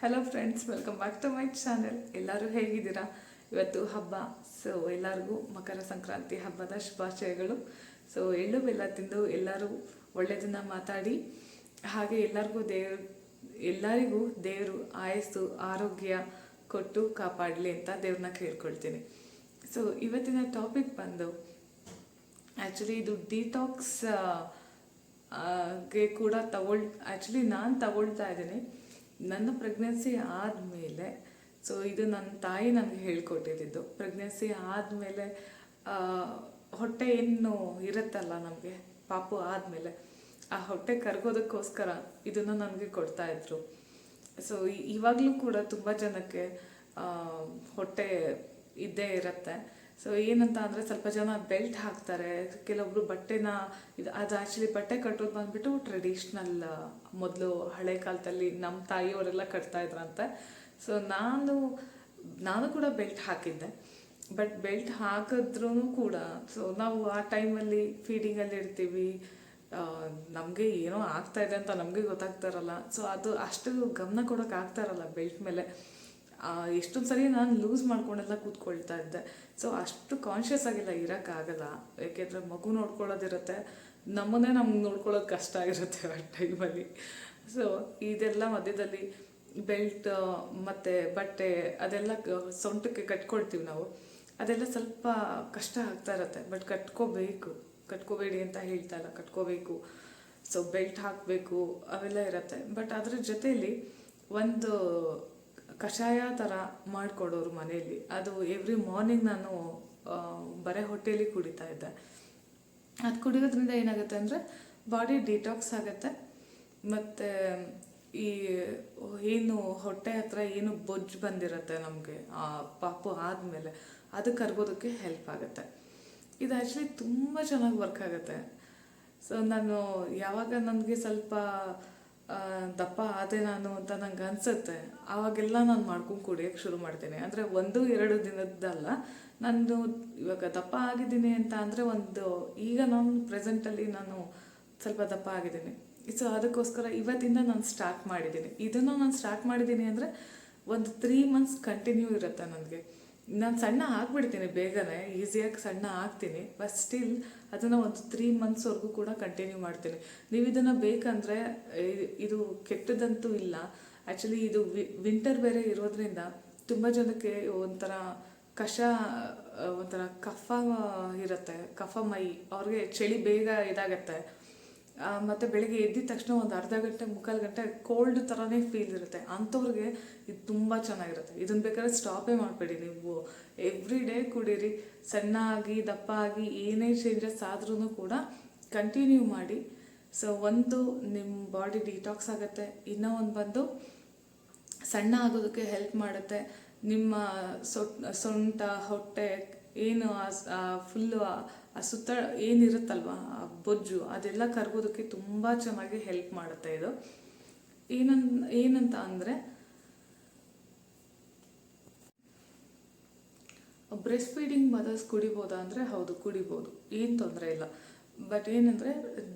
Hello friends welcome back to my channel ಎಲ್ಲರೂ ಹೇಗಿದ್ದೀರಾ? ಇವತ್ತು ಹಬ್ಬ ಸೊ ಎಲ್ಲರಿಗೂ ಮಕರ ಸಂಕ್ರಾಂತಿ ಹಬ್ಬದ ಶುಭಾಶಯಗಳು. ಸೊ ಎಳ್ಳು ಬೆಲ್ಲ ತಿಂದು ಎಲ್ಲರೂ ಒಳ್ಳೆಯದನ್ನು ಮಾತಾಡಿ, ಹಾಗೆ ಎಲ್ಲರಿಗೂ ದೇವ್ರ ಎಲ್ಲರಿಗೂ ದೇವರು ಆಯಸ್ಸು, ಆರೋಗ್ಯ ಕೊಟ್ಟು ಕಾಪಾಡಲಿ ಅಂತ ದೇವ್ರನ್ನ ಕೇಳ್ಕೊಳ್ತೀನಿ. ಸೊ ಇವತ್ತಿನ ಟಾಪಿಕ್ ಬಂದು ಆ್ಯಕ್ಚುಲಿ ಇದು ಡಿಟಾಕ್ಸ್ಗೆ ಕೂಡ ತಗೊಳ್ ಆ್ಯಕ್ಚುಲಿ ನಾನು ತಗೊಳ್ತಾ ಇದ್ದೀನಿ. ನನ್ನ ಪ್ರೆಗ್ನೆನ್ಸಿ ಆದಮೇಲೆ ಸೊ ಇದು ನನ್ನ ತಾಯಿ ನನಗೆ ಹೇಳ್ಕೊಟ್ಟಿದ್ದು. ಪ್ರೆಗ್ನೆನ್ಸಿ ಆದಮೇಲೆ ಹೊಟ್ಟೆ ಏನು ಇರುತ್ತಲ್ಲ ನಮಗೆ, ಪಾಪು ಆದಮೇಲೆ, ಆ ಹೊಟ್ಟೆ ಕರ್ಗೋದಕ್ಕೋಸ್ಕರ ಇದನ್ನು ನನಗೆ ಕೊಡ್ತಾ ಇದ್ರು. ಸೊ ಇವಾಗಲೂ ಕೂಡ ತುಂಬ ಜನಕ್ಕೆ ಹೊಟ್ಟೆ ಇದ್ದೇ ಇರುತ್ತೆ. ಸೊ ಏನಂತ ಅಂದರೆ ಸ್ವಲ್ಪ ಜನ ಬೆಲ್ಟ್ ಹಾಕ್ತಾರೆ. ಕೆಲವೊಬ್ರು ಬಟ್ಟೆನ ಇದು ಅದು ಆ್ಯಕ್ಚುಲಿ ಬಟ್ಟೆ ಕಟ್ಟೋದು ಬಂದ್ಬಿಟ್ಟು ಟ್ರೆಡಿಷ್ನಲ್ ಮೊದಲು ಹಳೆ ಕಾಲದಲ್ಲಿ ನಮ್ಮ ತಾಯಿಯವರೆಲ್ಲ ಕಟ್ತಾ ಇದ್ರಂತೆ. ಸೊ ನಾನು ನಾನು ಕೂಡ ಬೆಲ್ಟ್ ಹಾಕಿದ್ದೆ. ಬಟ್ ಬೆಲ್ಟ್ ಹಾಕಿದ್ರೂ ಕೂಡ ಸೊ ನಾವು ಆ ಟೈಮಲ್ಲಿ ಫೀಡಿಂಗಲ್ಲಿ ಇರ್ತೀವಿ ನಮಗೆ ಏನೋ ಆಗ್ತಾ ಇದೆ ಅಂತ ನಮಗೆ ಗೊತ್ತಾಗ್ತಾರಲ್ಲ ಸೊ ಅದು ಅಷ್ಟು ಗಮನ ಕೊಡೋಕೆ ಆಗ್ತಾರಲ್ಲ ಬೆಲ್ಟ್ ಮೇಲೆ. ಎಷ್ಟೊಂದು ಸರಿ ನಾನು ಲೂಸ್ ಮಾಡ್ಕೊಂಡೆಲ್ಲ ಕೂತ್ಕೊಳ್ತಾ ಇದ್ದೆ. ಸೊ ಅಷ್ಟು ಕಾನ್ಷಿಯಸ್ ಆಗಿಲ್ಲ, ಇರೋಕ್ಕಾಗಲ್ಲ. ಯಾಕೆಂದರೆ ಮಗು ನೋಡ್ಕೊಳ್ಳೋದಿರುತ್ತೆ, ನಮ್ಮನ್ನೇ ನಮ್ಗೆ ನೋಡ್ಕೊಳ್ಳೋದು ಕಷ್ಟ ಆಗಿರುತ್ತೆ ಆ ಟೈಮಲ್ಲಿ ಸೊ ಇದೆಲ್ಲ ಮಧ್ಯದಲ್ಲಿ ಬೆಲ್ಟ್ ಮತ್ತು ಬಟ್ಟೆ ಅದೆಲ್ಲ ಸೊಂಟಕ್ಕೆ ಕಟ್ಕೊಳ್ತೀವಿ ನಾವು. ಅದೆಲ್ಲ ಸ್ವಲ್ಪ ಕಷ್ಟ ಆಗ್ತಾ ಇರುತ್ತೆ ಬಟ್ ಕಟ್ಕೋಬೇಕು. ಕಟ್ಕೋಬೇಡಿ ಅಂತ ಹೇಳ್ತಾ ಇಲ್ಲ, ಕಟ್ಕೋಬೇಕು. ಸೊ ಬೆಲ್ಟ್ ಹಾಕಬೇಕು, ಅವೆಲ್ಲ ಇರುತ್ತೆ. ಬಟ್ ಅದ್ರ ಜೊತೆಯಲ್ಲಿ ಒಂದು ಕಷಾಯ ಥರ ಮಾಡಿಕೊಡೋರು ಮನೆಯಲ್ಲಿ. ಅದು ಎವ್ರಿ ಮಾರ್ನಿಂಗ್ ನಾನು ಬರೇ ಹೊಟ್ಟೆಯಲ್ಲಿ ಕುಡಿತಾ ಇದ್ದೆ. ಅದು ಕುಡಿಯೋದ್ರಿಂದ ಏನಾಗುತ್ತೆ ಅಂದರೆ ಬಾಡಿ ಡಿಟಾಕ್ಸ್ ಆಗುತ್ತೆ. ಮತ್ತು ಈ, ಏನು ಹೊಟ್ಟೆ ಹತ್ರ ಏನು ಬೊಜ್ಜು ಬಂದಿರುತ್ತೆ ನಮಗೆ, ಆ ಪಾಪು ಆದಮೇಲೆ, ಅದು ಕರ್ಗೋದಕ್ಕೆ ಹೆಲ್ಪ್ ಆಗುತ್ತೆ. ಇದು ಆ್ಯಕ್ಚುಲಿ ತುಂಬ ಚೆನ್ನಾಗಿ ವರ್ಕ್ ಆಗುತ್ತೆ. ಸೊ ನಾನು ಯಾವಾಗ ನನಗೆ ಸ್ವಲ್ಪ ದಪ್ಪ ಆದೆ ನಾನು ಅಂತ ನಂಗೆ ಅನಿಸುತ್ತೆ. ಆವಾಗೆಲ್ಲ ನಾನು ಮಾಡ್ಕೊಂಡು ಕುಡಿಯೋಕ್ಕೆ ಶುರು ಮಾಡ್ತೀನಿ. ಅಂದರೆ ಒಂದು, ಎರಡು ದಿನದ್ದಲ್ಲ. ನಾನು ಇವಾಗ ದಪ್ಪ ಆಗಿದ್ದೀನಿ ಅಂತ ಅಂದರೆ ಒಂದು, ಈಗ ನಾನು ಪ್ರೆಸೆಂಟಲ್ಲಿ ನಾನು ಸ್ವಲ್ಪ ದಪ್ಪ ಆಗಿದ್ದೀನಿ. ಸೊ ಅದಕ್ಕೋಸ್ಕರ ಇವತ್ತಿಂದ ನಾನು ಸ್ಟಾರ್ಟ್ ಮಾಡಿದ್ದೀನಿ. ಇದನ್ನು ನಾನು ಸ್ಟಾರ್ಟ್ ಮಾಡಿದ್ದೀನಿ ಅಂದರೆ ಒಂದು ತ್ರೀ ಮಂತ್ಸ್ ಕಂಟಿನ್ಯೂ ಇರುತ್ತೆ ನನಗೆ. ನಾನು ಸಣ್ಣ ಆಗಿಬಿಡ್ತೀನಿ ಬೇಗನೆ ಈಸಿಯಾಗಿ ಸಣ್ಣ ಆಗ್ತೀನಿ. ಬಟ್ ಸ್ಟಿಲ್ ಅದನ್ನು ಒಂದು ತ್ರೀ ಮಂತ್ಸ್ವರೆಗೂ ಕೂಡ ಕಂಟಿನ್ಯೂ ಮಾಡ್ತೀನಿ. ನೀವು ಇದನ್ನು ಬೇಕಂದರೆ ಇದು ಕೆಟ್ಟದಂತೂ ಇಲ್ಲ. ಆ್ಯಕ್ಚುಲಿ ಇದು ವಿಂಟರ್ ಬೇರೆ ಇರೋದ್ರಿಂದ ತುಂಬ ಜನಕ್ಕೆ ಒಂಥರ ಕಷ, ಒಂಥರ ಕಫ ಇರುತ್ತೆ ಕಫ ಮೈ ಅವ್ರಿಗೆ ಚಳಿ ಬೇಗ ಇದಾಗತ್ತೆ. ಮತ್ತೆ ಬೆಳಿಗ್ಗೆ ಎದ್ದಿದ ತಕ್ಷಣ ಒಂದು ಅರ್ಧ ಗಂಟೆ, ಮುಕ್ಕಾಲು ಗಂಟೆ ಕೋಲ್ಡ್ ಥರನೇ ಫೀಲ್ ಇರುತ್ತೆ. ಅಂಥವ್ರಿಗೆ ಇದು ತುಂಬ ಚೆನ್ನಾಗಿರುತ್ತೆ. ಇದನ್ನು ಬೇಕಾದ್ರೆ ಸ್ಟಾಪೇ ಮಾಡಬೇಡಿ ನೀವು. ಎವ್ರಿ ಡೇ ಕುಡೀರಿ. ಸಣ್ಣ ಆಗಿ, ದಪ್ಪ ಆಗಿ, ಏನೇ ಚೇಂಜಸ್ ಆದ್ರೂ ಕೂಡ ಕಂಟಿನ್ಯೂ ಮಾಡಿ. ಸೊ ಒಂದು ನಿಮ್ಮ ಬಾಡಿ ಡಿಟಾಕ್ಸ್ ಆಗುತ್ತೆ. ಇನ್ನೂ ಒಂದು ಬಂದು ಸಣ್ಣ ಆಗೋದಕ್ಕೆ ಹೆಲ್ಪ್ ಮಾಡುತ್ತೆ. ನಿಮ್ಮ ಸೊ, ಸೊಂಟ, ಹೊಟ್ಟೆ ಏನು ಫುಲ್ಲು ಆ ಸುತ್ತ ಏನಿರುತ್ತಲ್ವ, ಆ ಬೊಜ್ಜು, ಅದೆಲ್ಲ ಕರಗೋದಕ್ಕೆ ತುಂಬ ಚೆನ್ನಾಗಿ ಹೆಲ್ಪ್ ಮಾಡುತ್ತೆ ಇದು. ಏನನ್, ಏನಂತ ಅಂದರೆ ಬ್ರೆಸ್ಟ್ ಫೀಡಿಂಗ್ ಮದರ್ಸ್ ಕುಡಿಬೋದಾ ಅಂದರೆ ಹೌದು, ಕುಡಿಬೋದು, ಏನು ತೊಂದರೆ ಇಲ್ಲ. ಬಟ್ ಏನಂದರೆ,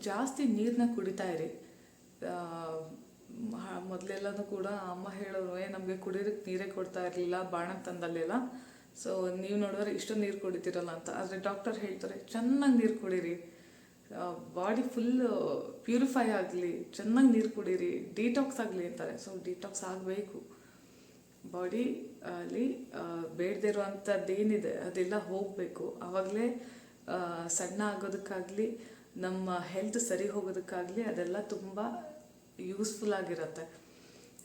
ಜಾಸ್ತಿ ನೀರನ್ನ ಕುಡಿತಾ ಇರಿ. ಮೊದಲೆಲ್ಲನೂ ಕೂಡ ಅಮ್ಮ ಹೇಳೋರು ನಮಗೆ ಕುಡಿಯೋದಕ್ಕೆ ನೀರೇ ಕೊಡ್ತಾ ಇರಲಿಲ್ಲ, ಬಾಣಂತನದಲ್ಲೆಲ್ಲ. ಸೊ ನೀವು ನೋಡಿದ್ರೆ ಇಷ್ಟು ನೀರು ಕುಡಿತೀರಲ್ಲ ಅಂತ. ಆದರೆ ಡಾಕ್ಟರ್ ಹೇಳ್ತಾರೆ, ಚೆನ್ನಾಗಿ ನೀರು ಕುಡೀರಿ. ಬಾಡಿ ಫುಲ್ ಪ್ಯೂರಿಫೈ ಆಗಲಿ, ಚೆನ್ನಾಗಿ ನೀರು ಕುಡೀರಿ. ಡಿಟಾಕ್ಸ್ ಆಗಲಿ ಅಂತಾರೆ. ಸೊ ಡಿಟಾಕ್ಸ್ ಆಗಬೇಕು. ಬಾಡಿ ಅಲ್ಲಿ ಬೇಡದೇ ಇರುವಂಥದ್ದೇನಿದೆ ಅದೆಲ್ಲ ಹೋಗಬೇಕು. ಆವಾಗಲೇ ಸಣ್ಣ ಆಗೋದಕ್ಕಾಗಲಿ, ನಮ್ಮ ಹೆಲ್ತ್ ಸರಿ ಹೋಗೋದಕ್ಕಾಗಲಿ, ಅದೆಲ್ಲ ತುಂಬ ಯೂಸ್ಫುಲ್ ಆಗಿರುತ್ತೆ.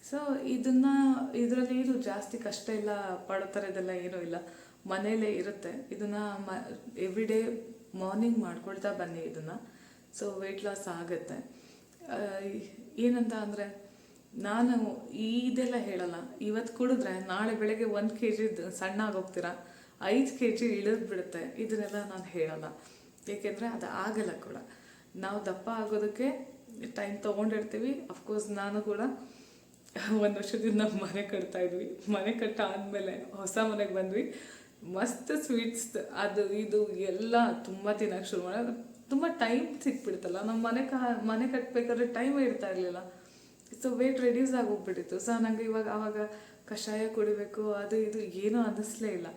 ಸೊ ಇದನ್ನ, ಇದರಲ್ಲಿ ಏನು ಜಾಸ್ತಿ ಕಷ್ಟ ಇಲ್ಲ ಪಡೋ ಇದೆಲ್ಲ ಏನೂ ಇಲ್ಲ. ಮನೆಯಲ್ಲೇ ಇರುತ್ತೆ. ಇದನ್ನ ಮ ಎವ್ರಿ ಡೇ ಮಾರ್ನಿಂಗ್ ಮಾಡ್ಕೊಳ್ತಾ ಬನ್ನಿ ಇದನ್ನ. ಸೊ ವೆಯ್ಟ್ ಲಾಸ್ ಆಗುತ್ತೆ. ಏನಂತ ಅಂದರೆ, ನಾನು ಇದೆಲ್ಲ ಹೇಳಲ್ಲ. ಇವತ್ತು ಕುಡಿದ್ರೆ ನಾಳೆ ಬೆಳಗ್ಗೆ ಒಂದು ಕೆ ಜಿ ಸಣ್ಣ ಆಗೋಗ್ತೀರಾ? ಐದು ಕೆ ಜಿ ಇಳಿದು ಬಿಡುತ್ತೆ. ಇದನ್ನೆಲ್ಲ ನಾನು ಹೇಳಲ್ಲ. ಏಕೆಂದರೆ ಅದು ಆಗಲ್ಲ ಕೂಡ. ನಾವು ದಪ್ಪ ಆಗೋದಕ್ಕೆ ಟೈಮ್ ತೊಗೊಂಡಿರ್ತೀವಿ. ಅಫ್ಕೋರ್ಸ್ ನಾನು ಕೂಡ ಒಂದು ವರ್ಷದಿಂದ ನಾವು ಮನೆ ಕಟ್ತಾ ಇದ್ವಿ. ಮನೆ ಕಟ್ಟ ಆದಮೇಲೆ ಹೊಸ ಮನೆಗೆ ಬಂದ್ವಿ. ಮಸ್ತ್ ಸ್ವೀಟ್ಸ್ ಅದು ಇದು ಎಲ್ಲ ತುಂಬ ತಿನ್ನೋಕ್ಕೆ ಶುರು ಮಾಡಿ, ತುಂಬ ಟೈಮ್ ಸಿಕ್ಬಿಡ್ತಲ್ಲ. ನಮ್ಮ ಮನೆ ಕ, ಮನೆ ಕಟ್ಟಬೇಕಾದ್ರೆ ಟೈಮೇ ಇರ್ತಾ ಇರಲಿಲ್ಲ. ಸೊ ವೇಟ್ ರೆಡ್ಯೂಸ್ ಆಗೋಗ್ಬಿಟ್ಟಿತ್ತು. ಸೊ ನನಗೆ ಇವಾಗ ಆವಾಗ ಕಷಾಯ ಕುಡಿಬೇಕು, ಅದು ಇದು ಏನೂ ಅನ್ನಿಸ್ಲೇ ಇಲ್ಲ.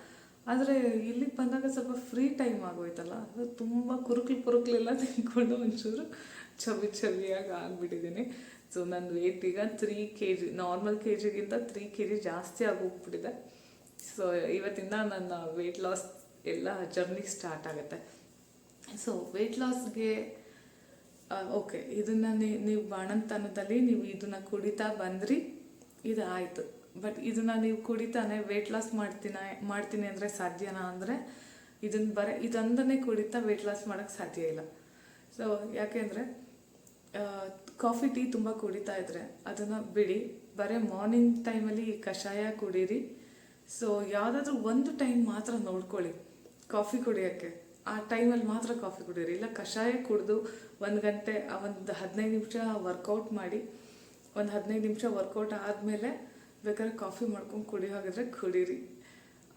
ಆದರೆ ಇಲ್ಲಿಗೆ ಬಂದಾಗ ಸ್ವಲ್ಪ ಫ್ರೀ ಟೈಮ್ ಆಗೋಯ್ತಲ್ಲ. ಅದು ತುಂಬ ಕುರುಕ್ಲು ಪುರುಕ್ಲೆಲ್ಲ ತಿನ್ಕೊಂಡು ಒಂಚೂರು ಚವಿ ಚವಿಯಾಗಿ ಆಗಿಬಿಟ್ಟಿದ್ದೀನಿ ಸೊ ನನ್ನ ವೇಟ್ ಈಗ three K G normal K ಜಿಗಿಂತ three K G ಜಾಸ್ತಿ ಆಗೋಗ್ಬಿಟ್ಟಿದೆ. ಸೊ ಇವತ್ತಿಂದ ನನ್ನ ವೆಯ್ಟ್ ಲಾಸ್ ಎಲ್ಲ ಜರ್ನಿ ಸ್ಟಾರ್ಟ್ ಆಗುತ್ತೆ. ಸೊ ವೆಯ್ಟ್ ಲಾಸ್ಗೆ ಓಕೆ ಇದನ್ನು ನೀವು ಬಾಣಂತನದಲ್ಲಿ ನೀವು ಇದನ್ನು ಕುಡಿತಾ ಬಂದ್ರಿ ಇದು ಆಯಿತು ಬಟ್ ಇದನ್ನು ನೀವು ಕುಡಿತಾನೆ ವೆಯ್ಟ್ ಲಾಸ್ ಮಾಡ್ತೀನ, ಮಾಡ್ತೀನಿ ಅಂದರೆ ಸಾಧ್ಯನಾ ಅಂದರೆ ಇದನ್ನ ಬರೀ, ಇದೊಂದನ್ನೇ ಕುಡಿತಾ ವೆಯ್ಟ್ ಲಾಸ್ ಮಾಡೋಕ್ಕೆ ಸಾಧ್ಯ ಇಲ್ಲ. ಸೊ ಯಾಕೆಂದರೆ ಕಾಫಿ ಟೀ ತುಂಬ ಕುಡಿತಾ ಇದ್ರೆ ಅದನ್ನು ಬಿಡಿ. ಬರೀ ಮಾರ್ನಿಂಗ್ ಟೈಮಲ್ಲಿ ಕಷಾಯ ಕುಡೀರಿ. ಸೊ ಯಾವುದಾದ್ರೂ ಒಂದು ಟೈಮ್ ಮಾತ್ರ ನೋಡ್ಕೊಳ್ಳಿ ಕಾಫಿ ಕುಡಿಯೋಕ್ಕೆ. ಆ ಟೈಮಲ್ಲಿ ಮಾತ್ರ ಕಾಫಿ ಕುಡಿಯಿರಿ ಇಲ್ಲ ಕಷಾಯ ಕುಡಿದು ಒಂದು ಗಂಟೆ ಒಂದು ಹದಿನೈದು ನಿಮಿಷ ವರ್ಕೌಟ್ ಮಾಡಿ, ಒಂದು ಹದಿನೈದು ನಿಮಿಷ ವರ್ಕೌಟ್ ಆದಮೇಲೆ ಬೇಕಾದ್ರೆ ಕಾಫಿ ಮಾಡ್ಕೊಂಡು ಕುಡಿ ಹಾಗಿದ್ರೆ ಕುಡೀರಿ.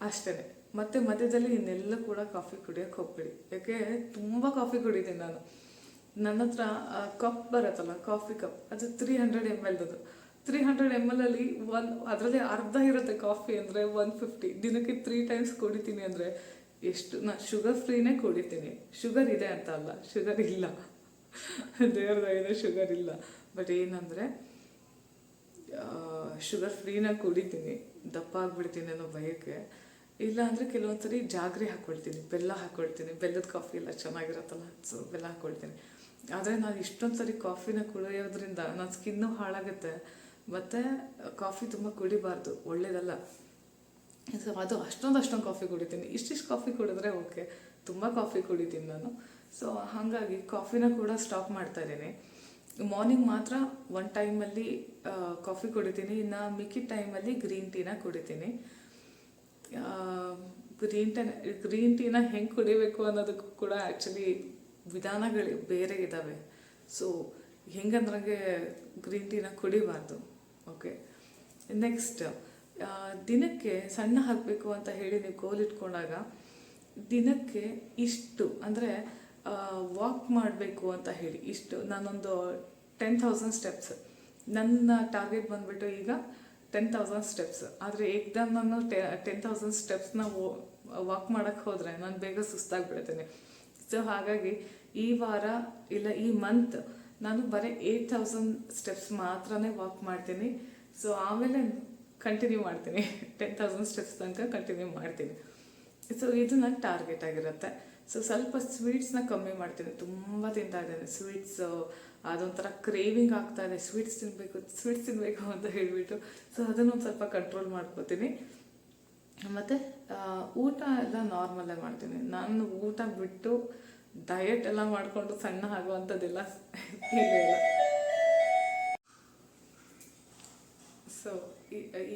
ಅಷ್ಟೇ ಮತ್ತು ಮಧ್ಯದಲ್ಲಿ ಇನ್ನೆಲ್ಲ ಕೂಡ ಕಾಫಿ ಕುಡಿಯೋಕ್ಕೆ ಹೋಗ್ಬಿಡಿ. ಯಾಕೆ? ತುಂಬ ಕಾಫಿ ಕುಡಿತೀನಿ ನಾನು. ನನ್ನ ಹತ್ರ ಕಪ್ ಬರತ್ತಲ್ಲ ಕಾಫಿ ಕಪ್ ಅದು ತ್ರೀ ಹಂಡ್ರೆಡ್ ಎಂ ಎಲ್ದು ತ್ರೀ ಹಂಡ್ರೆಡ್ ಎಂ ಎಲ್ ಅಲ್ಲಿ ಒನ್ ಅದರಲ್ಲಿ ಅರ್ಧ ಇರುತ್ತೆ ಕಾಫಿ ಅಂದರೆ ಒನ್ ಫಿಫ್ಟಿ ದಿನಕ್ಕೆ ತ್ರೀ ಟೈಮ್ಸ್ ಕುಡಿತೀನಿ ಅಂದರೆ ಎಷ್ಟು ನಾನು ಶುಗರ್ ಫ್ರೀನೇ ಕುಡಿತೀನಿ. ಶುಗರ್ ಇದೆ ಅಂತ ಅಲ್ಲ ಶುಗರ್ ಇಲ್ಲ. ದೇವ್ರ ಇದೆ ಶುಗರ್ ಇಲ್ಲ. ಬಟ್ ಏನಂದರೆ ಶುಗರ್ ಫ್ರೀನ ಕುಡಿತೀನಿ. ದಪ್ಪ ಆಗ್ಬಿಡ್ತೀನಿ ಅನ್ನೋ ಭಯಕ್ಕೆ. ಇಲ್ಲ ಅಂದರೆ ಕೆಲವೊಂದ್ಸರಿ ಜಾಗ್ರಿ ಹಾಕ್ಕೊಳ್ತೀನಿ ಬೆಲ್ಲ ಹಾಕ್ಕೊಳ್ತೀನಿ ಬೆಲ್ಲದ ಕಾಫಿ ಎಲ್ಲ ಚೆನ್ನಾಗಿರತ್ತಲ್ಲ ಸೊ ಬೆಲ್ಲ ಹಾಕ್ಕೊಳ್ತೀನಿ ಆದರೆ ನಾನು ಇಷ್ಟೊಂದು ಸರಿ ಕಾಫಿನ ಕುಡಿಯೋದ್ರಿಂದ ನನ್ನ ಸ್ಕಿನ್ನು ಹಾಳಾಗುತ್ತೆ. ಮತ್ತು ಕಾಫಿ ತುಂಬ ಕುಡಿಬಾರ್ದು, ಒಳ್ಳೇದಲ್ಲ. ಸೊ ಅದು ಅಷ್ಟೊಂದು ಅಷ್ಟೊಂದು ಕಾಫಿ ಕುಡಿತೀನಿ. ಇಷ್ಟಿಷ್ಟು ಕಾಫಿ ಕುಡಿದ್ರೆ ಓಕೆ, ತುಂಬ ಕಾಫಿ ಕುಡಿತೀನಿ ನಾನು. ಸೊ ಹಾಗಾಗಿ ಕಾಫಿನ ಕೂಡ ಸ್ಟಾಪ್ ಮಾಡ್ತಾ ಇದ್ದೀನಿ. ಮಾರ್ನಿಂಗ್ ಮಾತ್ರ ಒನ್ ಟೈಮಲ್ಲಿ ಕಾಫಿ ಕುಡಿತೀನಿ. ಇನ್ನು ಮಿಕ್ಕಿದ ಟೈಮಲ್ಲಿ ಗ್ರೀನ್ ಟೀನ ಕುಡಿತೀನಿ. ಗ್ರೀನ್ ಟೀನ ಗ್ರೀನ್ ಟೀನ ಹೆಂಗೆ ಕುಡಿಬೇಕು ಅನ್ನೋದಕ್ಕೂ ಕೂಡ ಆ್ಯಕ್ಚುಲಿ ವಿಧಾನಗಳು ಬೇರೆ ಇದ್ದಾವೆ ಸೊ ಹೆಂಗಂದ್ರಂಗೆ ಗ್ರೀನ್ ಟೀನ ಕುಡಿಬಾರ್ದು. ಓಕೆ ನೆಕ್ಸ್ಟ್ ದಿನಕ್ಕೆ ಸಣ್ಣ ಹಾಕಬೇಕು ಅಂತ ಹೇಳಿ ನೀವು ಗೋಲ್ ಇಟ್ಕೊಂಡಾಗ ದಿನಕ್ಕೆ ಇಷ್ಟು, ಅಂದರೆ ವಾಕ್ ಮಾಡಬೇಕು ಅಂತ ಹೇಳಿ, ಇಷ್ಟು, ನಾನೊಂದು ಟೆನ್ ಥೌಸಂಡ್ ಸ್ಟೆಪ್ಸ್ ನನ್ನ ಟಾರ್ಗೆಟ್ ಬಂದ್ಬಿಟ್ಟು ಈಗ ಟೆನ್ ತೌಸಂಡ್ ಸ್ಟೆಪ್ಸ್ ಆದರೆ ಏಕ್ದಮ್ ನಾನು ಟೆನ್ ತೌಸಂಡ್ ಸ್ಟೆಪ್ಸ್ನ ವಾಕ್ ಮಾಡೋಕ್ಕೆ ಹೋದರೆ ನಾನು ಬೇಗ ಸುಸ್ತಾಗ್ಬಿಡ್ತೀನಿ ಸೊ ಹಾಗಾಗಿ ಈ ವಾರ ಇಲ್ಲ, ಈ ಮಂತ್ ನಾನು ಬರೀ ಏಯ್ಟ್ ಥೌಸಂಡ್ ಸ್ಟೆಪ್ಸ್ ಮಾತ್ರನೇ ವಾಕ್ ಮಾಡ್ತೀನಿ. ಸೊ ಆಮೇಲೆ ಕಂಟಿನ್ಯೂ ಮಾಡ್ತೀನಿ. ಟೆನ್ ತೌಸಂಡ್ ಸ್ಟೆಪ್ಸ್ ತನಕ ಕಂಟಿನ್ಯೂ ಮಾಡ್ತೀನಿ. ಸೊ ಇದು ನನ್ನ ಟಾರ್ಗೆಟ್ ಆಗಿರುತ್ತೆ. ಸೊ ಸ್ವಲ್ಪ ಸ್ವೀಟ್ಸ್ನ ಕಮ್ಮಿ ಮಾಡ್ತೀನಿ. ತುಂಬ ತಿಂತಾ ಇದ್ದೇನೆ. ಸ್ವೀಟ್ಸ್ ಅದೊಂಥರ ಕ್ರೇವಿಂಗ್ ಆಗ್ತಾ ಇದೆ. ಸ್ವೀಟ್ಸ್ ತಿನ್ನಬೇಕು ಸ್ವೀಟ್ಸ್ ತಿನ್ನಬೇಕು ಅಂತ ಹೇಳಿಬಿಟ್ಟು. ಸೊ ಅದನ್ನೊಂದು ಸ್ವಲ್ಪ ಕಂಟ್ರೋಲ್ ಮಾಡ್ಕೋತೀನಿ. ಮತ್ತು ಊಟ ಎಲ್ಲ ನಾರ್ಮಲ್ಲೇ ಮಾಡ್ತೀನಿ. ನಾನು ಊಟ ಬಿಟ್ಟು ಡಯಟ್ ಎಲ್ಲ ಮಾಡಿಕೊಂಡು ಸಣ್ಣ ಆಗುವಂಥದ್ದೆಲ್ಲ. ಇಲ್ಲ. ಸೊ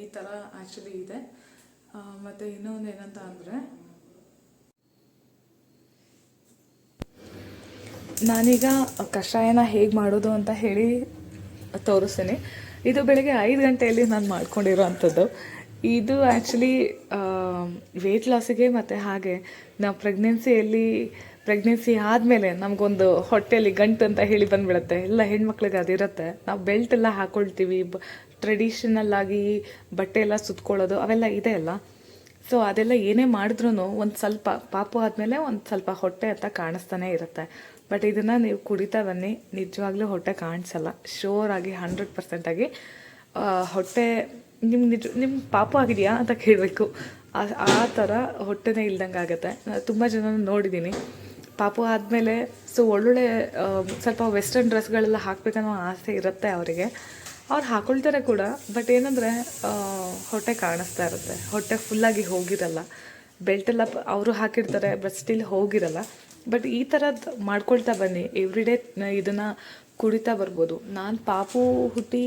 ಈ ಥರ ಆ್ಯಕ್ಚುಲಿ ಇದೆ. ಮತ್ತೆ ಇನ್ನೊಂದು ಏನಂತ ಅಂದರೆ, ನಾನೀಗ ಕಷಾಯನ ಹೇಗೆ ಮಾಡೋದು ಅಂತ ಹೇಳಿ ತೋರಿಸ್ತೀನಿ. ಇದು ಬೆಳಗ್ಗೆ ಐದು ಗಂಟೆಯಲ್ಲಿ ನಾನು ಮಾಡ್ಕೊಂಡಿರೋ ಅಂಥದ್ದು ಇದು ಆ್ಯಕ್ಚುಲಿ ವೆಯ್ಟ್ ಲಾಸಿಗೆ ಮತ್ತು ಹಾಗೆ ನಾವು ಪ್ರೆಗ್ನೆನ್ಸಿಯಲ್ಲಿ ಪ್ರೆಗ್ನೆನ್ಸಿ ಆದಮೇಲೆ ನಮಗೊಂದು ಹೊಟ್ಟೆಯಲ್ಲಿ ಗಂಟು ಅಂತ ಹೇಳಿ ಬಂದುಬಿಡುತ್ತೆ. ಎಲ್ಲ ಹೆಣ್ಮಕ್ಳಿಗೆ ಅದಿರುತ್ತೆ. ನಾವು ಬೆಲ್ಟ್ ಎಲ್ಲ ಹಾಕ್ಕೊಳ್ತೀವಿ ಬ ಟ್ರೆಡಿಷನಲ್ ಆಗಿ ಬಟ್ಟೆ ಎಲ್ಲ ಸುತ್ಕೊಳ್ಳೋದು ಅವೆಲ್ಲ ಇದೆ ಅಲ್ಲ. ಸೊ ಅದೆಲ್ಲ ಏನೇ ಮಾಡಿದ್ರೂ ಒಂದು ಸ್ವಲ್ಪ, ಪಾಪು ಆದಮೇಲೆ ಒಂದು ಸ್ವಲ್ಪ ಹೊಟ್ಟೆ ಅಂತ ಕಾಣಿಸ್ತಾನೆ ಇರುತ್ತೆ. ಬಟ್ ಇದನ್ನು ನೀವು ಕುಡಿತಾ ಬನ್ನಿ. ನಿಜವಾಗ್ಲೂ ಹೊಟ್ಟೆ ಕಾಣಿಸಲ್ಲ. ಶೋರ್ ಆಗಿ ಹಂಡ್ರೆಡ್ ಪರ್ಸೆಂಟಾಗಿ ಹೊಟ್ಟೆ ನಿಮ್ಮ ನಿಜ ನಿಮ್ಮ ಪಾಪ ಆಗಿದೆಯಾ ಅಂತ ಕೇಳಬೇಕು. ಆ ಥರ ಹೊಟ್ಟೆನೇ ಇಲ್ದಂಗೆ ಆಗುತ್ತೆ. ತುಂಬ ಜನ ನೋಡಿದ್ದೀನಿ ಪಾಪು ಆದಮೇಲೆ, ಸೊ ಒಳ್ಳೊಳ್ಳೆ ಸ್ವಲ್ಪ ವೆಸ್ಟರ್ನ್ ಡ್ರೆಸ್ಗಳೆಲ್ಲ ಹಾಕಬೇಕನ್ನೋ ಆಸೆ ಇರುತ್ತೆ ಅವರಿಗೆ. ಅವ್ರು ಹಾಕೊಳ್ತಾರೆ ಕೂಡ ಬಟ್ ಏನಂದರೆ ಹೊಟ್ಟೆ ಕಾಣಿಸ್ತಾ ಇರುತ್ತೆ. ಹೊಟ್ಟೆ ಫುಲ್ಲಾಗಿ ಹೋಗಿರಲ್ಲ. ಬೆಲ್ಟೆಲ್ಲ ಅವರು ಹಾಕಿರ್ತಾರೆ ಬಟ್ ಸ್ಟಿಲ್ ಹೋಗಿರಲ್ಲ. ಬಟ್ ಈ ಥರದ್ದು ಮಾಡ್ಕೊಳ್ತಾ ಬನ್ನಿ. ಎವ್ರಿಡೇ ಇದನ್ನು ಕುಡಿತಾ ಬರ್ಬೋದು. ನಾನು ಪಾಪು ಹುಟ್ಟಿ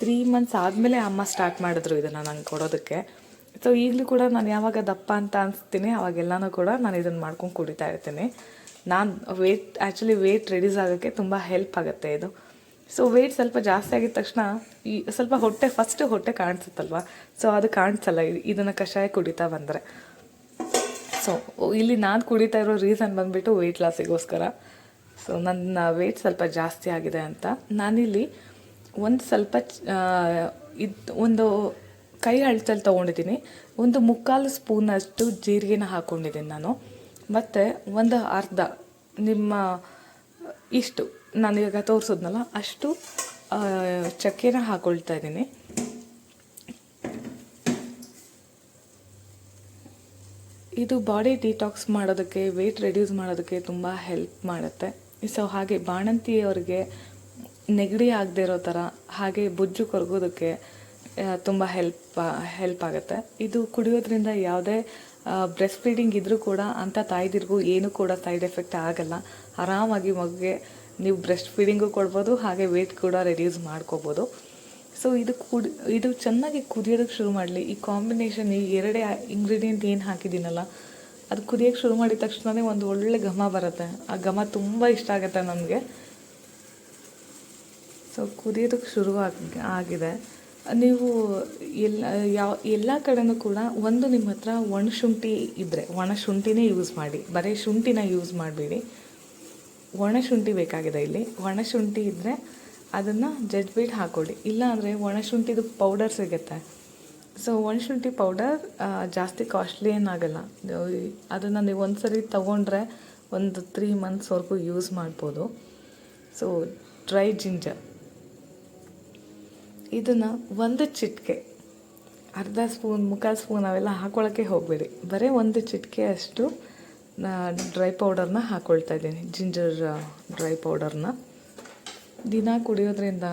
ತ್ರೀ ಮಂತ್ಸ್ ಆದಮೇಲೆ ಅಮ್ಮ ಸ್ಟಾರ್ಟ್ ಮಾಡಿದ್ರು ಇದನ್ನು ನಂಗೆ ಕೊಡೋದಕ್ಕೆ. ಸೊ ಈಗಲೂ ಕೂಡ ನಾನು ಯಾವಾಗ ದಪ್ಪ ಅಂತ ಅನಿಸ್ತೀನಿ ಅವಾಗೆಲ್ಲನೂ ಕೂಡ ನಾನು ಇದನ್ನು ಮಾಡ್ಕೊಂಡು ಕುಡಿತಾ ಇರ್ತೀನಿ. ನಾನು ವೇಟ್ ಆ್ಯಕ್ಚುಲಿ ವೇಟ್ ರೆಡ್ಯೂಸ್ ಆಗೋಕ್ಕೆ ತುಂಬ ಹೆಲ್ಪ್ ಆಗುತ್ತೆ ಇದು. ಸೊ ವೇಟ್ ಸ್ವಲ್ಪ ಜಾಸ್ತಿ ಆಗಿದ ತಕ್ಷಣ ಈ ಸ್ವಲ್ಪ ಹೊಟ್ಟೆ ಫಸ್ಟ್ ಹೊಟ್ಟೆ ಕಾಣಿಸುತ್ತಲ್ವ? ಸೊ ಅದು ಕಾಣಿಸಲ್ಲ ಇದನ್ನು ಕಷಾಯ ಕುಡಿತಾ ಬಂದರೆ. ಸೊ ಇಲ್ಲಿ ನಾನು ಕುಡಿತಾ ಇರೋ ರೀಸನ್ ಬಂದುಬಿಟ್ಟು ವೆಯ್ಟ್ ಲಾಸಿಗೋಸ್ಕರ ಸೊ ನನ್ನ ವೆಯ್ಟ್ ಸ್ವಲ್ಪ ಜಾಸ್ತಿ ಆಗಿದೆ ಅಂತ. ನಾನಿಲ್ಲಿ ಒಂದು ಸ್ವಲ್ಪ ಇದು, ಒಂದು ಕೈ ಅಳತಲ್ಲಿ ತೊಗೊಂಡಿದ್ದೀನಿ. ಒಂದು ಮುಕ್ಕಾಲು ಸ್ಪೂನಷ್ಟು ಜೀರಿಗೆನ ಹಾಕ್ಕೊಂಡಿದ್ದೀನಿ ನಾನು. ಮತ್ತು ಒಂದು ಅರ್ಧ ನಿಮ್ಮ, ಇಷ್ಟು ನಾನು ಇವಾಗ ತೋರಿಸಿದ್ನಲ್ಲ, ಅಷ್ಟು ಚಕ್ಕೆನ ಹಾಕ್ಕೊಳ್ತಾ ಇದ್ದೀನಿ. ಇದು ಬಾಡಿ ಡಿಟಾಕ್ಸ್ ಮಾಡೋದಕ್ಕೆ ವೆಯ್ಟ್ ರೆಡ್ಯೂಸ್ ಮಾಡೋದಕ್ಕೆ ತುಂಬ ಹೆಲ್ಪ್ ಮಾಡುತ್ತೆ. ಸೊ ಹಾಗೆ ಬಾಣಂತಿಯವ್ರಿಗೆ ನೆಗಡಿ ಆಗದೆ ಇರೋ ಥರ, ಹಾಗೆ ಬೊಜ್ಜು ಕರಗೋದಕ್ಕೆ ತುಂಬ ಹೆಲ್ಪ್ ಹೆಲ್ಪ್ ಆಗುತ್ತೆ. ಇದು ಕುಡಿಯೋದ್ರಿಂದ ಯಾವುದೇ ಬ್ರೆಸ್ಟ್ ಫೀಡಿಂಗ್ ಇದ್ದರೂ ಕೂಡ ಅಂಥ ತಾಯ್ದಿರಿಗೂ ಏನೂ ಕೂಡ ಸೈಡ್ ಎಫೆಕ್ಟ್ ಆಗಲ್ಲ. ಆರಾಮಾಗಿ ಮಗುಗೆ ನೀವು ಬ್ರೆಸ್ಟ್ ಫೀಡಿಂಗು ಕೊಡ್ಬೋದು, ಹಾಗೆ ವೆಯ್ಟ್ ಕೂಡ ರೆಡ್ಯೂಸ್ ಮಾಡ್ಕೋಬೋದು. ಸೊ ಇದು ಕುಡಿ, ಇದು ಚೆನ್ನಾಗಿ ಕುದಿಯೋದಕ್ಕೆ ಶುರು ಮಾಡಲಿ. ಈ ಕಾಂಬಿನೇಷನ್ ಈ ಎರಡೇ ಇಂಗ್ರೀಡಿಯೆಂಟ್ ಏನು ಹಾಕಿದ್ದೀನಲ್ಲ ಅದು ಕುದಿಯೋಕ್ಕೆ ಶುರು ಮಾಡಿದ ತಕ್ಷಣವೇ ಒಂದು ಒಳ್ಳೆ ಘಮ ಬರುತ್ತೆ. ಆ ಘಮ ತುಂಬ ಇಷ್ಟ ಆಗುತ್ತೆ ನನಗೆ. ಸೊ ಕುದಿಯೋದಕ್ಕೆ ಶುರು ಆಗ್- ಆಗಿದೆ. ನೀವು ಎಲ್ಲ, ಯಾವ, ಎಲ್ಲ ಕಡೆನೂ ಕೂಡ ಒಂದು ನಿಮ್ಮ ಹತ್ರ ಒಣ ಶುಂಠಿ ಇದ್ದರೆ ಒಣ ಶುಂಠಿನೇ ಯೂಸ್ ಮಾಡಿ, ಬರೀ ಶುಂಠಿನ ಯೂಸ್ ಮಾಡಬೇಡಿ. ಒಣ ಶುಂಠಿ ಬೇಕಾಗಿದೆ ಇಲ್ಲಿ. ಒಣ ಶುಂಠಿ ಇದ್ದರೆ ಅದನ್ನು ಜಜ್ಬಿಟ್ಟು ಹಾಕೊಳ್ಳಿ. ಇಲ್ಲ ಅಂದರೆ ಒಣ ಶುಂಠಿದು ಪೌಡರ್ ಸಿಗುತ್ತೆ. ಸೊ ಒಣಶುಂಠಿ ಪೌಡರ್ ಜಾಸ್ತಿ ಕಾಸ್ಟ್ಲಿ ಏನಾಗಲ್ಲ. ಅದನ್ನು ನೀವು ಒಂದು ಸರಿ ತೊಗೊಂಡ್ರೆ ಒಂದು ತ್ರೀ ಮಂತ್ಸ್ವರೆಗೂ ಯೂಸ್ ಮಾಡ್ಬೋದು. ಸೊ ಡ್ರೈ ಜಿಂಜರ್ ಇದನ್ನು ಒಂದು ಚಿಟಿಕೆ, ಅರ್ಧ ಸ್ಪೂನ್ ಮುಖ ಸ್ಪೂನ್ ಅವೆಲ್ಲ ಹಾಕೊಳ್ಳೋಕ್ಕೆ ಹೋಗಬೇಡಿ. ಬರೀ ಒಂದು ಚಿಟಿಕೆ ಅಷ್ಟು ಡ್ರೈ ಪೌಡರ್ನ ಹಾಕ್ಕೊಳ್ತಾ ಇದ್ದೀನಿ ಜಿಂಜರ್ ಡ್ರೈ ಪೌಡರ್ನ ದಿನ ಕುಡಿಯೋದ್ರಿಂದ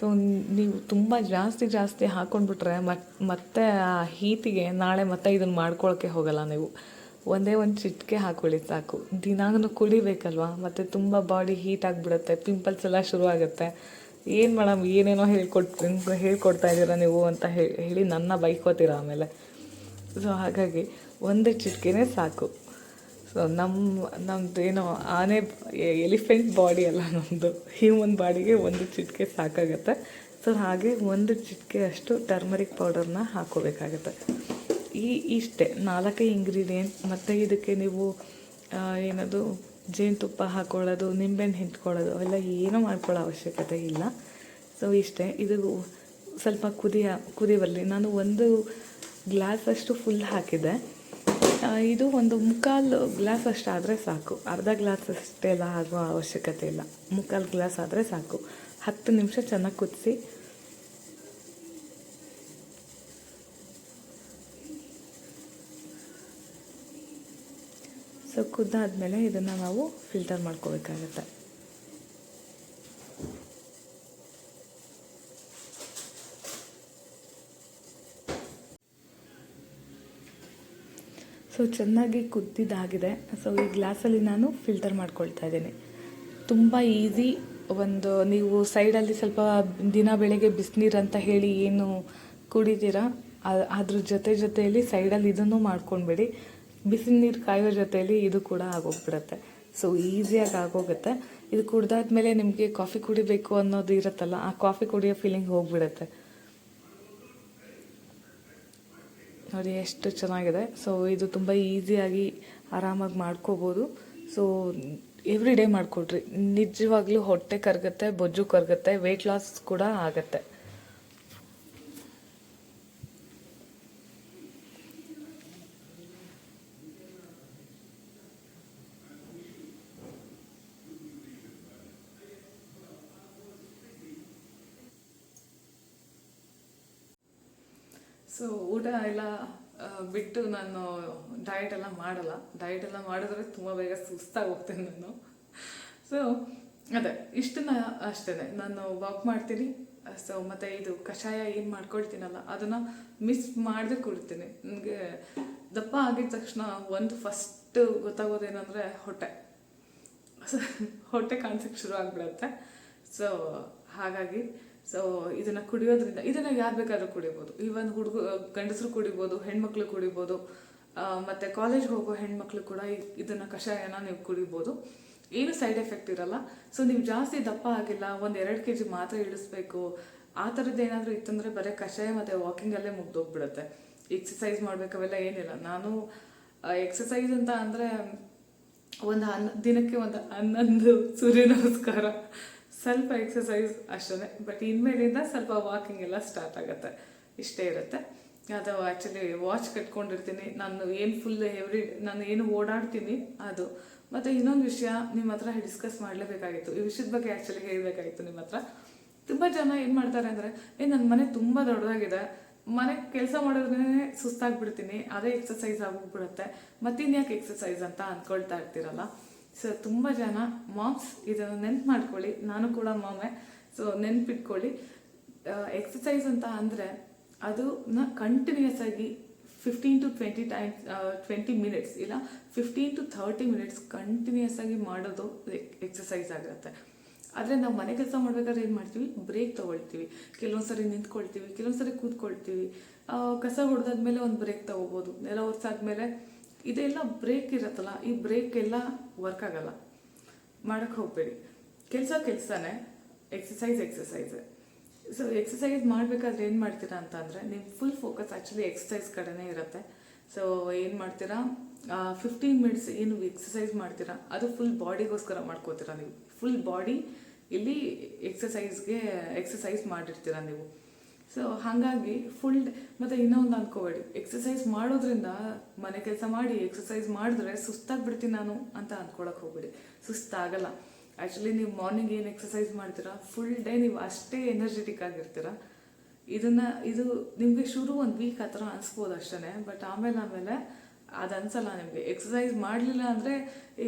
ಸೊ ನೀವು ತುಂಬ ಜಾಸ್ತಿ ಜಾಸ್ತಿ ಹಾಕ್ಕೊಂಡ್ಬಿಟ್ರೆ ಮತ್, ಮತ್ತೆ ಆ ಹೀತಿಗೆ ನಾಳೆ ಮತ್ತೆ ಇದನ್ನು ಮಾಡ್ಕೊಳ್ಳೋಕ್ಕೆ ಹೋಗಲ್ಲ ನೀವು. ಒಂದೇ ಒಂದು ಚಿಟ್ಕೆ ಹಾಕೊಳ್ಳಿ ಸಾಕು. ದಿನಾನು ಕುಡಿಬೇಕಲ್ವಾ? ಮತ್ತು ತುಂಬ ಬಾಡಿ ಹೀಟ್ ಆಗಿಬಿಡುತ್ತೆ, ಪಿಂಪಲ್ಸ್ ಎಲ್ಲ ಶುರು ಆಗುತ್ತೆ ಏನು ಮೇಡಮ್, ಏನೇನೋ ಹೇಳ್ಕೊಟ್, ಹೇಳ್ಕೊಡ್ತಾ ಇದ್ದೀರಾ ನೀವು ಅಂತ ಹೇಳಿ ನನ್ನ ಬೈಕೋತೀರ ಆಮೇಲೆ. ಸೊ ಹಾಗಾಗಿ ಒಂದು ಚಿಟಿಕೆನೇ ಸಾಕು. ಸೊ ನಮ್ಮ ನಮ್ಮದು ಏನೋ ಆನೆ ಎಲಿಫೆಂಟ್ ಬಾಡಿ ಅಲ್ಲ ನಮ್ಮದು ಹ್ಯೂಮನ್ ಬಾಡಿಗೆ ಒಂದು ಚಿಟಿಕೆ ಸಾಕಾಗತ್ತೆ. ಸೊ ಹಾಗೆ ಒಂದು ಚಿಟಿಕೆ ಅಷ್ಟು ಟರ್ಮರಿಕ್ ಪೌಡರ್ನ ಹಾಕೋಬೇಕಾಗತ್ತೆ. ಈ ಇಷ್ಟೇ ನಾಲ್ಕೇ ಇಂಗ್ರೀಡಿಯೆಂಟ್ ಮತ್ತು ಇದಕ್ಕೆ ನೀವು ಏನದು ಜೇನುತುಪ್ಪ ಹಾಕ್ಕೊಳ್ಳೋದು ನಿಂಬೆಹಣ್ಣು ಹಿಂಡ್ಕೊಳ್ಳೋದು ಅವೆಲ್ಲ ಏನೂ ಮಾಡ್ಕೊಳ್ಳೋ ಅವಶ್ಯಕತೆ ಇಲ್ಲ. ಸೊ ಇಷ್ಟೇ. ಇದು ಸ್ವಲ್ಪ ಕುದಿಯ ಕುದಿ ಬರಲಿ ನಾನು ಒಂದು ಗ್ಲಾಸ್ ಅಷ್ಟು ಫುಲ್ ಹಾಕಿದ್ದೆ. ಆ, ಇದು ಒಂದು ಮುಕ್ಕಾಲು ಗ್ಲಾಸ್ ಅಷ್ಟು ಆದರೆ ಸಾಕು. ಅರ್ಧ ಗ್ಲಾಸ್ ಅಷ್ಟೆಲ್ಲ ಆಗುವ ಅವಶ್ಯಕತೆ ಇಲ್ಲ. ಮುಕ್ಕಾಲು ಗ್ಲಾಸ್ ಆದರೆ ಸಾಕು. ಹತ್ತು ನಿಮಿಷ ಚೆನ್ನಾಗಿ ಕುದಿಸಿ. ಸೊ ಕುದ್ದಾದಮೇಲೆ ಇದನ್ನು ನಾವು ಫಿಲ್ಟರ್ ಮಾಡ್ಕೋಬೇಕಾಗತ್ತೆ. ಸೊ ಚೆನ್ನಾಗಿ ಕುದ್ದಿದ್ದಾಗಿದೆ. ಸೊ ಈ ಗ್ಲಾಸಲ್ಲಿ ನಾನು ಫಿಲ್ಟರ್ ಮಾಡ್ಕೊಳ್ತಾ ಇದ್ದೀನಿ. ತುಂಬ ಈಸಿ ಒಂದು ನೀವು ಸೈಡಲ್ಲಿ ಸ್ವಲ್ಪ ದಿನ ಬೆಳಗ್ಗೆ ಬಿಸಿನೀರು ಅಂತ ಹೇಳಿ ಏನು ಕುಡಿತೀರಾ ಅದ್ರ ಜೊತೆ ಜೊತೆಯಲ್ಲಿ ಸೈಡಲ್ಲಿ ಇದನ್ನು ಮಾಡ್ಕೊಂಡ್ಬಿಡಿ. ಬಿಸಿನೀರು ಕಾಯೋ ಜೊತೆಯಲ್ಲಿ ಇದು ಕೂಡ ಆಗೋಗ್ಬಿಡುತ್ತೆ. ಸೊ ಈಸಿಯಾಗಿ ಆಗೋಗುತ್ತೆ. ಇದು ಕುಡ್ದಾದ್ಮೇಲೆ ನಿಮಗೆ ಕಾಫಿ ಕುಡಿಬೇಕು ಅನ್ನೋದು ಇರುತ್ತಲ್ಲ, ಆ ಕಾಫಿ ಕುಡಿಯೋ ಫೀಲಿಂಗ್ ಹೋಗ್ಬಿಡುತ್ತೆ. ನೋಡಿ, ಎಷ್ಟು ಚೆನ್ನಾಗಿದೆ. ಸೊ ಇದು ತುಂಬ ಈಸಿಯಾಗಿ ಆರಾಮಾಗಿ ಮಾಡ್ಕೋಬೋದು. ಸೊ ಎವ್ರಿ ಡೇ ಮಾಡಿಕೊಡ್ರಿ. ನಿಜವಾಗ್ಲೂ ಹೊಟ್ಟೆ ಕರಗುತ್ತೆ, ಬೊಜ್ಜು ಕರಗುತ್ತೆ ವೆಯ್ಟ್ ಲಾಸ್ ಕೂಡ ಆಗತ್ತೆ. ಸೊ ಊಟ ಎಲ್ಲ ಬಿಟ್ಟು ನಾನು ಡಯಟ್ ಎಲ್ಲ ಮಾಡಲ್ಲ. ಡಯಟ್ ಎಲ್ಲ ಮಾಡಿದ್ರೆ ತುಂಬ ಬೇಗ ಸುಸ್ತಾಗಿ ಹೋಗ್ತೇನೆ ನಾನು. ಸೊ ಅದೇ, ಇಷ್ಟನ್ನ ಅಷ್ಟೇ ನಾನು ವಾಕ್ ಮಾಡ್ತೀನಿ. ಸೊ ಮತ್ತು ಇದು ಕಷಾಯ ಏನು ಮಾಡ್ಕೊಳ್ತೀನಲ್ಲ, ಅದನ್ನು ಮಿಸ್ ಮಾಡದೆ ಕುಡಿತೀನಿ ನನಗೆ ದಪ್ಪ ಆಗಿದ ತಕ್ಷಣ ಒಂದು ಫಸ್ಟ್ ಗೊತ್ತಾಗೋದೇನೆಂದರೆ ಹೊಟ್ಟೆ. ಹೊಟ್ಟೆ ಕಾಣಿಸಕ್ಕೆ ಶುರು ಆಗ್ಬಿಡುತ್ತೆ. ಸೊ ಹಾಗಾಗಿ ಸೊ ಇದನ್ನ ಕುಡಿಯೋದ್ರಿಂದ ಇದನ್ನ ಯಾರು ಬೇಕಾದ್ರೂ ಕುಡಿಬೋದು. ಈವನ್ ಹುಡುಗ ಗಂಡಸರು ಕುಡಿಬೋದು, ಹೆಣ್ಮಕ್ಳು ಕುಡಿಬೋದು ಮತ್ತು ಕಾಲೇಜ್ ಹೋಗೋ ಹೆಣ್ಮಕ್ಳು ಕೂಡ ಇದನ್ನು ಇದನ್ನ ಕಷಾಯನ ನೀವು ಕುಡಿಬೋದು. ಏನು ಸೈಡ್ ಎಫೆಕ್ಟ್ ಇರಲ್ಲ. ಸೊ ನೀವು ಜಾಸ್ತಿ ದಪ್ಪ ಆಗಿಲ್ಲ, ಒಂದು ಎರಡು ಕೆ ಜಿ ಮಾತ್ರ ಇಳಿಸ್ಬೇಕು. ಆ ಥರದ್ದು ಏನಾದರೂ ಇತ್ತಂದರೆ ಬರೀ ಕಷಾಯ ಮತ್ತು ವಾಕಿಂಗಲ್ಲೇ ಮುಗ್ದೋಗ್ಬಿಡುತ್ತೆ. ಎಕ್ಸಸೈಸ್ ಮಾಡ್ಬೇಕು ಅವೆಲ್ಲ ಏನಿಲ್ಲ. ನಾನು ಎಕ್ಸಸೈಸ್ ಅಂತ ಅಂದರೆ ಒಂದು ಹನ್ನ ದಿನಕ್ಕೆ ಒಂದು ಹನ್ನೊಂದು ಸೂರ್ಯ ನಮಸ್ಕಾರ ಸ್ವಲ್ಪ ಎಕ್ಸಸೈಸ್ ಅಷ್ಟೇ ಬಟ್ ಇನ್ಮೇಲಿಂದ ಸ್ವಲ್ಪ ವಾಕಿಂಗ್ ಎಲ್ಲ ಸ್ಟಾರ್ಟ್ ಆಗುತ್ತೆ. ಇಷ್ಟೇ ಇರುತ್ತೆ. ಅದು ಆ್ಯಕ್ಚುಲಿ ವಾಚ್ ಕಟ್ಕೊಂಡಿರ್ತೀನಿ. ನಾನು ಏನು ಫುಲ್ ಎವ್ರಿ ನಾನು ಏನು ಓಡಾಡ್ತೀನಿ, ಅದು. ಮತ್ತು ಇನ್ನೊಂದು ವಿಷಯ ನಿಮ್ಮ ಹತ್ರ ಡಿಸ್ಕಸ್ ಮಾಡಲೇಬೇಕಾಗಿತ್ತು. ಈ ವಿಷಯದ ಬಗ್ಗೆ ಆ್ಯಕ್ಚುಲಿ ಹೇಳಬೇಕಾಗಿತ್ತು ನಿಮ್ಮ ಹತ್ರ. ತುಂಬ ಜನ ಏನು ಮಾಡ್ತಾರೆ ಅಂದರೆ, ಏ ನನ್ನ ಮನೆ ತುಂಬ ದೊಡ್ಡದಾಗಿದೆ. ಮನೆ ಕೆಲಸ ಮಾಡೋದ್ರೇ ಸುಸ್ತಾಗ್ಬಿಡ್ತೀನಿ. ಅದೇ ಎಕ್ಸಸೈಸ್ ಆಗೋಗ್ಬಿಡುತ್ತೆ ಮತ್ತಿನ್ಯಾಕೆ ಎಕ್ಸಸೈಸ್ ಅಂತ ಅಂದ್ಕೊಳ್ತಾ ಇರ್ತೀರಲ್ಲ? ಸೊ ತುಂಬ ಜನ ಮಾಮ್ಸ್ ಇದನ್ನು ನೆನ್ಪು ಮಾಡ್ಕೊಳ್ಳಿ. ನಾನು ಕೂಡ ಮಾಮೆ ಸೊ ನೆನ್ಪಿಟ್ಕೊಳ್ಳಿ. ಎಕ್ಸಸೈಸ್ ಅಂತ ಅಂದರೆ ಅದನ್ನ ಕಂಟಿನ್ಯೂಸ್ ಆಗಿ fifteen to twenty time twenty minutes ಇಲ್ಲ fifteen to thirty minutes continuous ಆಗಿ ಮಾಡೋದು ಎಕ್ಸಸೈಸ್ ಆಗಿರುತ್ತೆ ಆದರೆ ನಾವು ಮನೆ ಕೆಲಸ ಮಾಡ್ಬೇಕಾದ್ರೆ ಏನು ಮಾಡ್ತೀವಿ? ಬ್ರೇಕ್ ತೊಗೊಳ್ತೀವಿ. ಕೆಲವೊಂದು ಸರಿ ನಿಂತ್ಕೊಳ್ತೀವಿ ಕೆಲವೊಂದು ಸರಿ ಕೂತ್ಕೊಳ್ತೀವಿ ಕಸ ಹೊಡೆದಾದ್ಮೇಲೆ ಒಂದು ಬ್ರೇಕ್ ತೊಗೋಬೋದು. ನೆಲ ಒರೆಸಾದ್ಮೇಲೆ, ಇದೆಲ್ಲ ಬ್ರೇಕ್ ಇರುತ್ತಲ್ಲ, ಈ ಬ್ರೇಕ್ ಎಲ್ಲ ವರ್ಕ್ ಆಗಲ್ಲ. ಮಾಡೋಕ್ಕೆ ಹೋಗಬೇಡಿ. ಕೆಲಸ ಕೆಲಸನೇ ಎಕ್ಸಸೈಸ್ ಎಕ್ಸಸೈಸೇ ಸೊ ಎಕ್ಸಸೈಸ್ ಮಾಡಬೇಕಾದ್ರೆ ಏನು ಮಾಡ್ತೀರಾ ಅಂತ ಅಂದರೆ ನಿಮ್ಮ ಫುಲ್ ಫೋಕಸ್ ಆ್ಯಕ್ಚುಲಿ ಎಕ್ಸಸೈಸ್ ಕಡೆನೇ ಇರುತ್ತೆ. ಸೊ ಏನು ಮಾಡ್ತೀರಾ? ಫಿಫ್ಟೀನ್ ಮಿನಿಟ್ಸ್ ಏನು ಎಕ್ಸಸೈಸ್ ಮಾಡ್ತೀರಾ? ಅದು ಫುಲ್ ಬಾಡಿಗೋಸ್ಕರ ಮಾಡ್ಕೋತೀರಾ ನೀವು? ಫುಲ್ ಬಾಡಿ ಇಲ್ಲಿ ಎಕ್ಸಸೈಸ್ಗೆ ಎಕ್ಸಸೈಸ್ ಮಾಡಿರ್ತೀರಾ ನೀವು? ಸೊ ಹಾಗಾಗಿ ಫುಲ್ ಮತ್ತು ಇನ್ನೊಂದು ಅನ್ಕೋಬೇಡಿ. ಎಕ್ಸಸೈಸ್ ಮಾಡೋದ್ರಿಂದ ಮನೆ ಕೆಲಸ ಮಾಡಿ ಎಕ್ಸಸೈಸ್ ಮಾಡಿದ್ರೆ ಸುಸ್ತಾಗ್ಬಿಡ್ತೀನಿ ನಾನು ಅಂತ ಅಂದ್ಕೊಳಕ್ಕೆ ಹೋಗ್ಬೇಡಿ. ಸುಸ್ತಾಗಲ್ಲ. ಆ್ಯಕ್ಚುಲಿ ನೀವು ಮಾರ್ನಿಂಗ್ ಏನು ಎಕ್ಸಸೈಸ್ ಮಾಡ್ತೀರಾ ಫುಲ್ ಡೇ ನೀವು ಅಷ್ಟೇ ಎನರ್ಜೆಟಿಕ್ ಆಗಿರ್ತೀರ. ಇದನ್ನ, ಇದು ನಿಮಗೆ ಶುರು ಒಂದು ವೀಕ್ ಆ ಥರ ಅನಿಸ್ಬೋದು ಅಷ್ಟೇ ಬಟ್ ಆಮೇಲೆ ಆಮೇಲೆ ಅದು ಅನ್ಸಲ್ಲ ನಿಮಗೆ. ಎಕ್ಸಸೈಸ್ ಮಾಡಲಿಲ್ಲ ಅಂದರೆ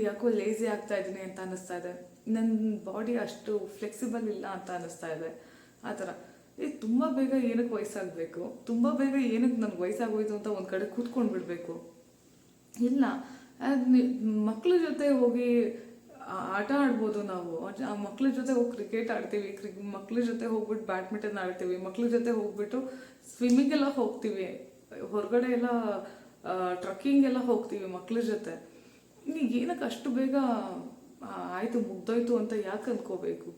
ಯಾಕೋ ಲೇಸಿ ಆಗ್ತಾ ಇದ್ದೀನಿ ಅಂತ ಅನ್ನಿಸ್ತಾ ಇದೆ. ನನ್ನ ಬಾಡಿ ಅಷ್ಟು ಫ್ಲೆಕ್ಸಿಬಲ್ ಇಲ್ಲ ಅಂತ ಅನ್ನಿಸ್ತಾ ಇದೆ. ಆ ಥರ. ಈಗ ತುಂಬ ಬೇಗ ಏನಕ್ಕೆ ವಯಸ್ಸಾಗಬೇಕು? ತುಂಬ ಬೇಗ ಏನಕ್ಕೆ ನನಗೆ ವಯಸ್ಸಾಗೋಯ್ತು ಅಂತ ಒಂದು ಕಡೆ ಕೂತ್ಕೊಂಡು ಬಿಡಬೇಕು? ಇಲ್ಲ. ಮಕ್ಕಳ ಜೊತೆ ಹೋಗಿ ಆಟ ಆಡ್ಬೋದು ನಾವು. ಆ ಮಕ್ಳ ಜೊತೆ ಹೋಗಿ ಕ್ರಿಕೆಟ್ ಆಡ್ತೀವಿ. ಕ್ರಿ, ಮಕ್ಳ ಜೊತೆ ಹೋಗ್ಬಿಟ್ಟು ಬ್ಯಾಡ್ಮಿಂಟನ್ ಆಡ್ತೀವಿ. ಮಕ್ಳ ಜೊತೆ ಹೋಗ್ಬಿಟ್ಟು ಸ್ವಿಮ್ಮಿಂಗ್ ಎಲ್ಲ ಹೋಗ್ತೀವಿ. ಹೊರಗಡೆ ಎಲ್ಲ ಟ್ರಕ್ಕಿಂಗ್ ಎಲ್ಲ ಹೋಗ್ತೀವಿ ಮಕ್ಳ ಜೊತೆ. ಈಗ ಏನಕ್ಕೆ ಅಷ್ಟು ಬೇಗ ಆಯಿತು ಮುಗ್ದೋಯ್ತು ಅಂತ ಯಾಕೆ ಅನ್ಕೋಬೇಕು?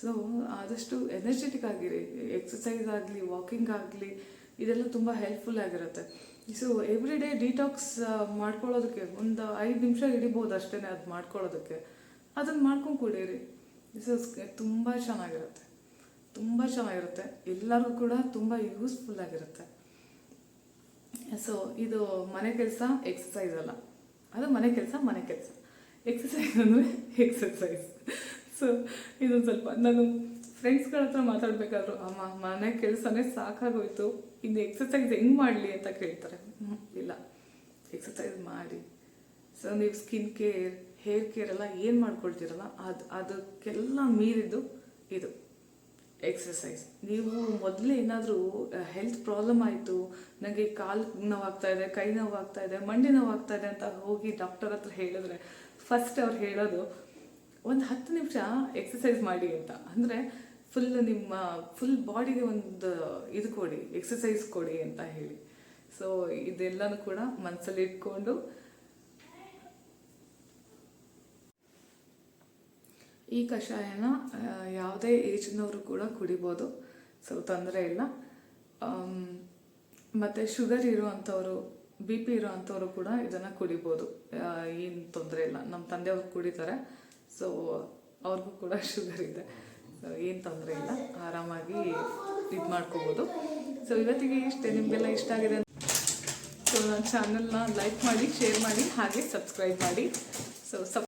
ಸೊ ಆದಷ್ಟು ಎನರ್ಜೆಟಿಕ್ ಆಗಿರಿ ಎಕ್ಸಸೈಸ್ ಆಗಲಿ ವಾಕಿಂಗ್ ಆಗಲಿ, ಇದೆಲ್ಲ ತುಂಬ ಹೆಲ್ಪ್ಫುಲ್ ಆಗಿರುತ್ತೆ. ಸೊ ಎವ್ರಿ ಡೇ ಡಿಟಾಕ್ಸ್ ಮಾಡ್ಕೊಳ್ಳೋದಕ್ಕೆ ಒಂದು ಐದು ನಿಮಿಷ ಹಿಡಿಬೋದು ಅಷ್ಟೇ ಅದು ಮಾಡ್ಕೊಳ್ಳೋದಕ್ಕೆ. ಅದನ್ನು ಮಾಡ್ಕೊಂಡು ಕುಡೀರಿ. ಸೊ ತುಂಬ ಚೆನ್ನಾಗಿರುತ್ತೆ. ತುಂಬ ಚೆನ್ನಾಗಿರುತ್ತೆ. ಎಲ್ಲರಿಗೂ ಕೂಡ ತುಂಬ ಯೂಸ್ಫುಲ್ ಆಗಿರುತ್ತೆ. ಸೊ ಇದು ಮನೆ ಕೆಲಸ ಎಕ್ಸಸೈಸ್ ಅಲ್ಲ. ಅದು ಮನೆ ಕೆಲಸ ಮನೆ ಕೆಲಸ. ಎಕ್ಸಸೈಸ್ ಅಂದರೆ ಎಕ್ಸಸೈಸ್ ಸೊ ಇದೊಂದು ಸ್ವಲ್ಪ ನಾನು ಫ್ರೆಂಡ್ಸ್ಗಳ ಹತ್ರ ಮಾತಾಡಬೇಕಾದ್ರು, ಅಮ್ಮ, ಮನೆ ಕೆಲಸನೇ ಸಾಕಾಗೋಯ್ತು. ಇನ್ನು ಎಕ್ಸಸೈಸ್ ಹೆಂಗೆ ಮಾಡಲಿ ಅಂತ ಕೇಳ್ತಾರೆ. ಇಲ್ಲ. ಎಕ್ಸಸೈಸ್ ಮಾಡಿ. ಸೊ ನೀವು ಸ್ಕಿನ್ ಕೇರ್ ಹೇರ್ ಕೇರ್ ಎಲ್ಲ ಏನು ಮಾಡ್ಕೊಳ್ತೀರಲ್ಲ, ಅದು, ಅದಕ್ಕೆಲ್ಲ ಮೀರಿದ್ದು ಇದು ಎಕ್ಸಸೈಸ್ ನೀವು ಮೊದಲೇ ಏನಾದರೂ ಹೆಲ್ತ್ ಪ್ರಾಬ್ಲಮ್ ಆಯಿತು ನನಗೆ ಕಾಲು ನೋವಾಗ್ತಾ ಇದೆ, ಕೈ ನೋವಾಗ್ತಾ ಇದೆ, ಮಂಡಿ ನೋವಾಗ್ತಾ ಇದೆ ಅಂತ ಹೋಗಿ ಡಾಕ್ಟರ್ ಹತ್ರ ಹೇಳಿದ್ರೆ ಫಸ್ಟ್ ಅವ್ರು ಹೇಳೋದು ಒಂದು ಹತ್ತು ನಿಮಿಷ ಎಕ್ಸಸೈಸ್ ಮಾಡಿ ಅಂತ. ಅಂದರೆ ಫುಲ್ ನಿಮ್ಮ ಫುಲ್ ಬಾಡಿಗೆ ಒಂದು ಇದು ಕೊಡಿ ಎಕ್ಸಸೈಸ್ ಕೊಡಿ ಅಂತ ಹೇಳಿ. ಸೊ ಇದೆಲ್ಲನೂ ಕೂಡ ಮನಸ್ಸಲ್ಲಿ ಇಟ್ಕೊಂಡು. ಈ ಕಷಾಯನ ಯಾವುದೇ ಏಜ್ನವರು ಕೂಡ ಕುಡಿಬೋದು. ಸೊ ತೊಂದರೆ ಇಲ್ಲ. ಮತ್ತು ಶುಗರ್ ಇರುವಂಥವ್ರು ಬಿ ಪಿ ಇರೋವಂಥವ್ರು ಕೂಡ ಇದನ್ನು ಕುಡಿಬೋದು. ಏನು ತೊಂದರೆ ಇಲ್ಲ. ನಮ್ಮ ತಂದೆಯವರು ಕುಡಿತಾರೆ. ಸೊ ಅವ್ರಿಗೂ ಕೂಡ ಶುಗರ್ ಇದೆ ಸೊ ಏನು ತೊಂದರೆ ಇಲ್ಲ. ಆರಾಮಾಗಿ ಇದು ಮಾಡ್ಕೋಬೋದು. ಸೊ ಇವತ್ತಿಗೆ ಇಷ್ಟೇ. ನಿಮಗೆಲ್ಲ ಇಷ್ಟ ಆಗಿದೆ ಸೊ ನನ್ನ ಚಾನಲ್ನ ಲೈಕ್ ಮಾಡಿ ಶೇರ್ ಮಾಡಿ, ಹಾಗೆ ಸಬ್ಸ್ಕ್ರೈಬ್ ಮಾಡಿ. ಸೊ ಸಬ್